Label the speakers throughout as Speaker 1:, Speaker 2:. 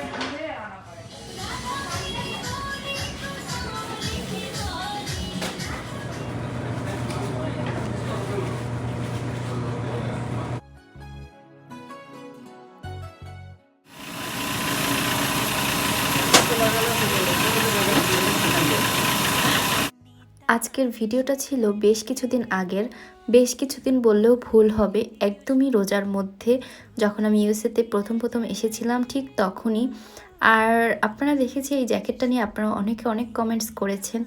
Speaker 1: বাজার
Speaker 2: আজকের ভিডিওটা ছিল বেশ কিছুদিন আগের। বেশ কিছুদিন বললেও ভুল হবে। একদমই রোজার মধ্যে যখন আমি ইউএসএতে প্রথম প্রথম এসেছিলাম ঠিক তখনই। আর আপনারা দেখেছি এই জ্যাকেটটা নিয়ে আপনারা অনেকে অনেক কমেন্টস করেছেন।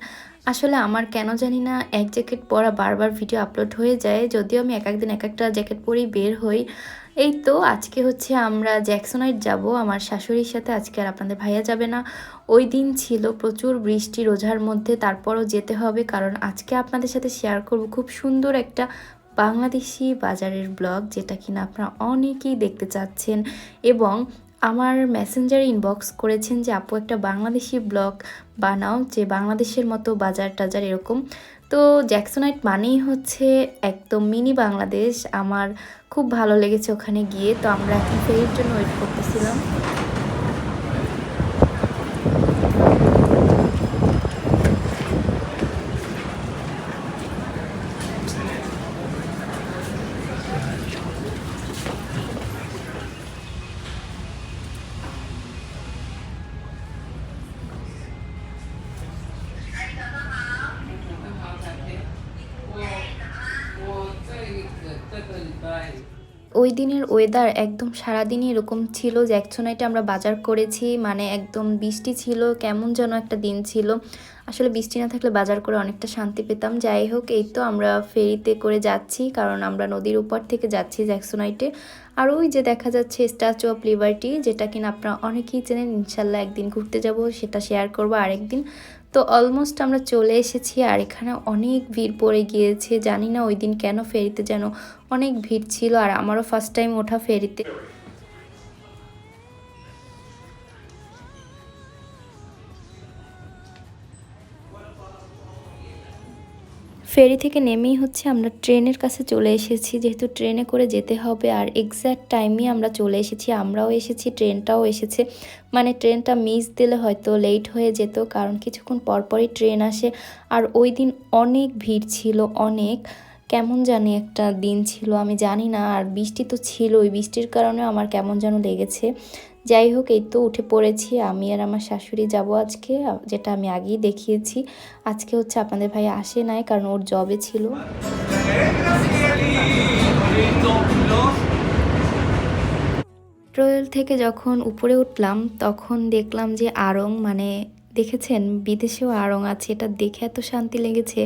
Speaker 2: আসলে আমার কেন জানি না এক জ্যাকেট পরা বারবার ভিডিও আপলোড হয়ে যায়, যদিও আমি এক একদিন এক একটা জ্যাকেট পরেই বের হই। এই তো আজকে হচ্ছে আমরা জ্যাকসনাইট যাব, আমার শাশুড়ির সাথে আজকে আর আপনাদের ভাইয়া যাবে না। ওই দিন ছিল প্রচুর বৃষ্টি রোজার মধ্যে, তারপরও যেতে হবে কারণ আজকে আপনাদের সাথে শেয়ার করব খুব সুন্দর একটা বাংলাদেশি বাজারের ব্লগ যেটা কিনা আপনারা অনেকেই দেখতে চাচ্ছেন। এবং আমার মেসেঞ্জারে ইনবক্স করেছেন যে, আপু, একটা বাংলাদেশি ব্লগ বানাও যে বাংলাদেশের মতো বাজার টাজার এরকম। তো জ্যাকসোনাইট মানেই হচ্ছে একদম মিনি বাংলাদেশ। আমার খুব ভালো লেগেছে ওখানে গিয়ে। তো আমরা এখন ফেরির জন্য ওয়েট করতেছিলাম। ওই দিনের ওয়েদার একদম সারাদিনই এরকম ছিল যে একশনাইটে আমরা বাজার করেছি মানে একদম বৃষ্টি ছিল, কেমন যেন একটা দিন ছিল। আসলে বৃষ্টি না থাকলে বাজার করে অনেকটা শান্তি পেতাম। যাই হোক, এই তো আমরা ফেরিতে করে যাচ্ছি, কারণ আমরা নদীর উপর থেকে যাচ্ছি জ্যাকসোনাইটে আর ওই যে দেখা যাচ্ছে স্ট্যাচু অফ লিবার্টি যেটা কিনা আপনারা অনেকেই চেনেন, ইনশাল্লাহ একদিন ঘুরতে যাব, সেটা শেয়ার করব। আরেকদিন তো অলমোস্ট আমরা চলে এসেছি আর এখানে অনেক ভিড় পড়ে গিয়েছে। জানি না ওই দিন কেন ফেরিতে যেন অনেক ভিড় ছিল আর আমারও ফার্স্ট টাইম ওঠা ফেরিতে। ফেরি থেকে নেমেই হচ্ছে আমরা ট্রেনের কাছে চলে এসেছি, যেহেতু ট্রেনে করে যেতে হবে আর এক্স্যাক্ট টাইমে আমরা চলে এসেছি, আমরাও এসেছি, ট্রেনটাও এসেছে। মানে ট্রেনটা মিস দিলে হয়তো লেট হয়ে যেত, কারণ কিছুক্ষণ পরপরই ট্রেন আসে। আর ওই দিন অনেক ভিড় ছিল, অনেক। কেমন জানি একটা দিন ছিল, আমি জানি না, আর বৃষ্টি তো ছিল ওই বৃষ্টির কারণে আমার কেমন যেন লেগেছে। যাই হোক, এই তো উঠে পড়েছি, আমি আর আমার শাশুড়ি যাব আজকে যেটা আমি আগেই দেখিয়েছি। আজকে হচ্ছে আপনাদের ভাই আসে নাই, কারণ ওর জবে ছিল। ট্রয়েল থেকে যখন উপরে উঠলাম, তখন দেখলাম যে আড়ং মানে দেখেছেন, বিদেশেও আড়ং আছে, এটা দেখে এত শান্তি লেগেছে।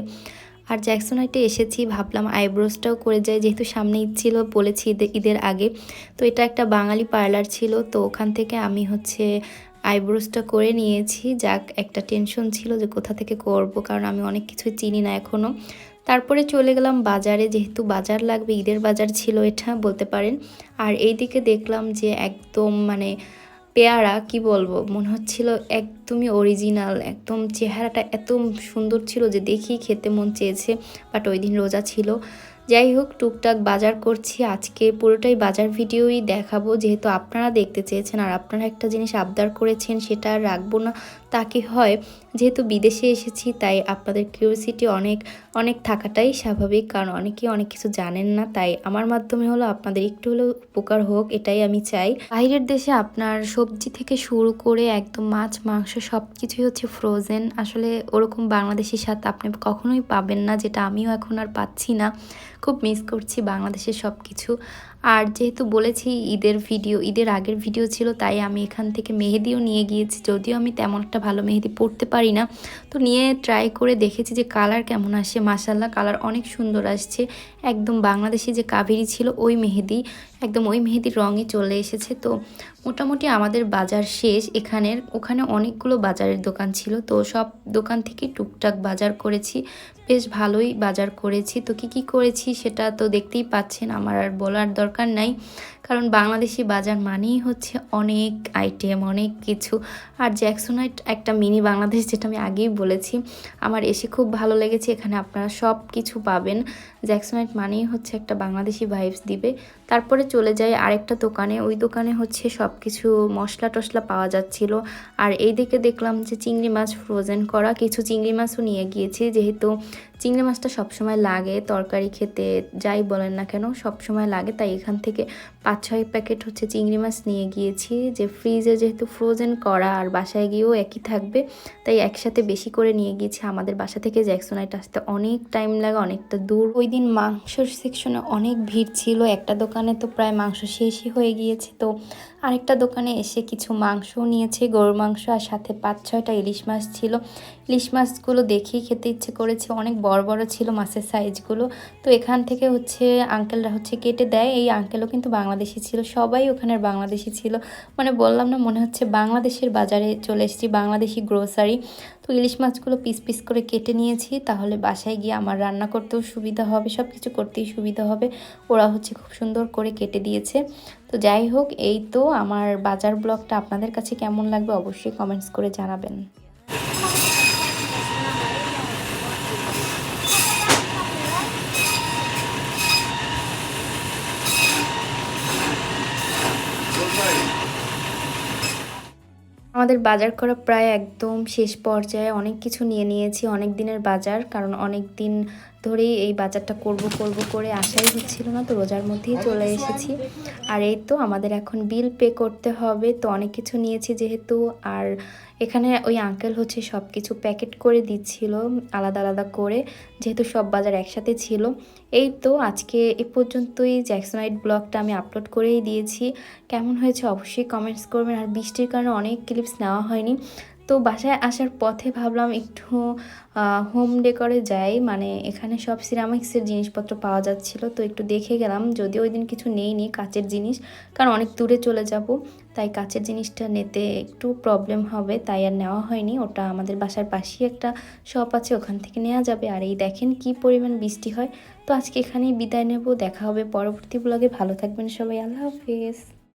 Speaker 2: আর জ্যাকসনাইটে এসেছি, ভাবলাম আইব্রোসটাও করে যাই, যেহেতু সামনে ছিল, বলেছি ঈদে- ঈদের আগে। তো এটা একটা বাঙালি পার্লার ছিল, তো ওখান থেকে আমি হচ্ছে আইব্রোসটা করে নিয়েছি। যাক, একটা টেনশন ছিল যে কোথা থেকে করব, কারণ আমি অনেক কিছু চিনি না এখনও তারপরে চলে গেলাম বাজারে, যেহেতু বাজার লাগবে, ঈদের বাজার ছিল এটা, বলতে পারেন। আর এইদিকে দেখলাম যে একদম মানে পেয়ারা, কি বলব? মনে হচ্ছিল একদমই অরিজিনাল একদম চেহারাটা এত সুন্দর ছিল যে দেখি খেতে মন চেয়েছে বাট ওই দিন রোজা ছিল। যাই হোক, টুকটাক বাজার করছি, আজকে পুরোটাই বাজার ভিডিওই দেখাবো, যেহেতু আপনারা দেখতে চেয়েছেন আর আপনারা একটা জিনিস আবদার করেছেন সেটা রাখব না। তা কি হয়? যেহেতু বিদেশে এসেছি, তাই আপনাদের কিউরিসিটি অনেক অনেক থাকাটাই স্বাভাবিক। কারণ অনেকেই অনেক কিছু জানেন না, তাই আমার মাধ্যমে হলো আপনাদের একটু হলেও উপকার হোক, এটাই আমি চাই। বাইরের দেশে আপনার সবজি থেকে শুরু করে একদম মাছ, মাংস সব কিছুই হচ্ছে ফ্রোজেন আসলে ওরকম বাংলাদেশের স্বাদ আপনি কখনোই পাবেন না, যেটা আমিও এখন আর পাচ্ছি না। খুব মিস করছি বাংলাদেশের সব কিছু আর যেহেতু বলেছি ঈদের ভিডিও, ঈদের আগের ভিডিও ছিল, তাই আমি এখান থেকে মেহেদিও নিয়ে গিয়েছি। যদিও আমি তেমন একটা ভালো মেহেদি পড়তে পারি না। তো নিয়ে ট্রাই করে দেখেছি যে কালার কেমন আসে। মাসাল্লাহ কালার অনেক সুন্দর আসছে। একদম বাংলাদেশি যে কাবেরি ছিল, ওই মেহেদি, একদম ওই মেহেদির রঙে চলে এসেছে। তো মোটামুটি আমাদের বাজার শেষ। এখানের, ওখানে অনেকগুলো বাজারের দোকান ছিল। তো সব দোকান থেকে টুকটাক বাজার করেছি। বেশ ভালোই বাজার করেছি। তো কি কি করেছি সেটা তো দেখতেই পাচ্ছেন। আমার আর বলার দরকার নাই কারণ বাংলাদেশি বাজার মানেই হচ্ছে অনেক আইটেম অনেক কিছু। আর জ্যাকসোনাইট একটা মিনি বাংলাদেশ যেটা আমি আগেই বলেছি, আমার এসে খুব ভালো লেগেছে, এখানে আপনারা সব কিছু পাবেন। জ্যাকসোনাইট মানেই হচ্ছে একটা বাংলাদেশি ভাইবস দিবে। তারপরে চলে যাই আরেকটা দোকানে, ওই দোকানে হচ্ছে সব কিছু মশলা টশলা পাওয়া যাচ্ছিল। আর এই দিকে দেখলাম যে চিংড়ি মাছ ফ্রোজেন করা, কিছু চিংড়ি মাছও নিয়ে গিয়েছি। যেহেতু চিংড়ি মাছটা সবসময় লাগে, তরকারি খেতে যাই বলেন না কেন, সবসময় লাগে, তাই এখান থেকে পাঁচ ছয় প্যাকেট হচ্ছে চিংড়ি মাছ নিয়ে গিয়েছি। যে ফ্রিজে যেহেতু ফ্রোজেন করা আর বাসায় গিয়েও একই থাকবে, তাই একসাথে বেশি করে নিয়ে গিয়েছি। আমাদের বাসা থেকে জ্যাকসোনাইট আসতে অনেক টাইম লাগে, অনেকটা দূর। ওই দিন মাংসর সেকশনে অনেক ভিড় ছিল। একটা দোকানে তো প্রায় মাংস শেষই হয়ে গিয়েছে। তো আরেকটা দোকানে এসে কিছু মাংস নিয়েছে, গরুর মাংস আর সাথে পাঁচ ছয়টা ইলিশ মাছ ছিল। ইলিশ মাছগুলো দেখেই খেতে ইচ্ছে করেছে, অনেক বড় বড় ছিল মাছের সাইজগুলো। তো এখান থেকে হচ্ছে আঙ্কেলরা হচ্ছে কেটে দেয়, এই আঙ্কেলও কিন্তু বাংলাদেশি ছিল, সবাই ওখানের বাংলাদেশি ছিল। মানে বললাম না, মনে হচ্ছে বাংলাদেশের বাজারে চলে এসেছি, বাংলাদেশি গ্রোসারি তো ইলিশ মাছগুলো পিস পিস করে কেটে নিয়েছি, তাহলে বাসায় গিয়ে আমার রান্না করতেও সুবিধা হবে সব কিছু করতেই সুবিধা হবে। ওরা হচ্ছে খুব সুন্দর করে কেটে দিয়েছে। তো যাই হোক, এই তো আমার বাজার ব্লগটা। আপনাদের কাছে কেমন লাগবে অবশ্যই কমেন্টস করে জানাবেন। আমাদের বাজার করা প্রায় একদম শেষ পর্যায়ে অনেক কিছু নিয়ে নিয়েছি, অনেক দিনের বাজার। কারণ অনেক দিন ধরেই এই বাজারটা করব করব করে আশাই হচ্ছিল না, তো রোজার মধ্যেই চলে এসেছি। আর এই তো আমাদের এখন বিল পে করতে হবে, তো অনেক কিছু নিয়েছি যেহেতু। আর এখানে ওই আঙ্কেল হচ্ছে সব কিছু প্যাকেট করে দিচ্ছিল, আলাদা আলাদা করে, যেহেতু সব বাজার একসাথে ছিল। এই তো আজকে এ পর্যন্তই জ্যাকসনাইট ব্লগটা আমি আপলোড করেই দিয়েছি। কেমন হয়েছে অবশ্যই কমেন্টস করবেন। আর বৃষ্টির কারণে অনেক ক্লিপস নেওয়া হয়নি। তো বাসায় আসার পথে ভাবলাম একটু হোম ডেকরে যাই। মানে এখানে সব সিরামিক্সের জিনিসপত্র পাওয়া যাচ্ছিল, তো একটু দেখে গেলাম। যদিও ওই দিন কিছু নেইনি কাচের জিনিস, কারণ অনেক দূরে চলে যাব। তাই কাচের জিনিসটা নিতে একটু প্রবলেম হবে, তাই আর নেওয়া হয়নি। ওটা আমাদের বাসার পাশেই একটা শপ আছে, ওখান থেকে নেওয়া যাবে। আর এই দেখেন কি পরিমাণ বৃষ্টি হয়। তো আজকে এখানেই বিদায় নেব, দেখা হবে পরবর্তী ব্লগে ভালো থাকবেন সবাই, আল্লাহ হাফিজ।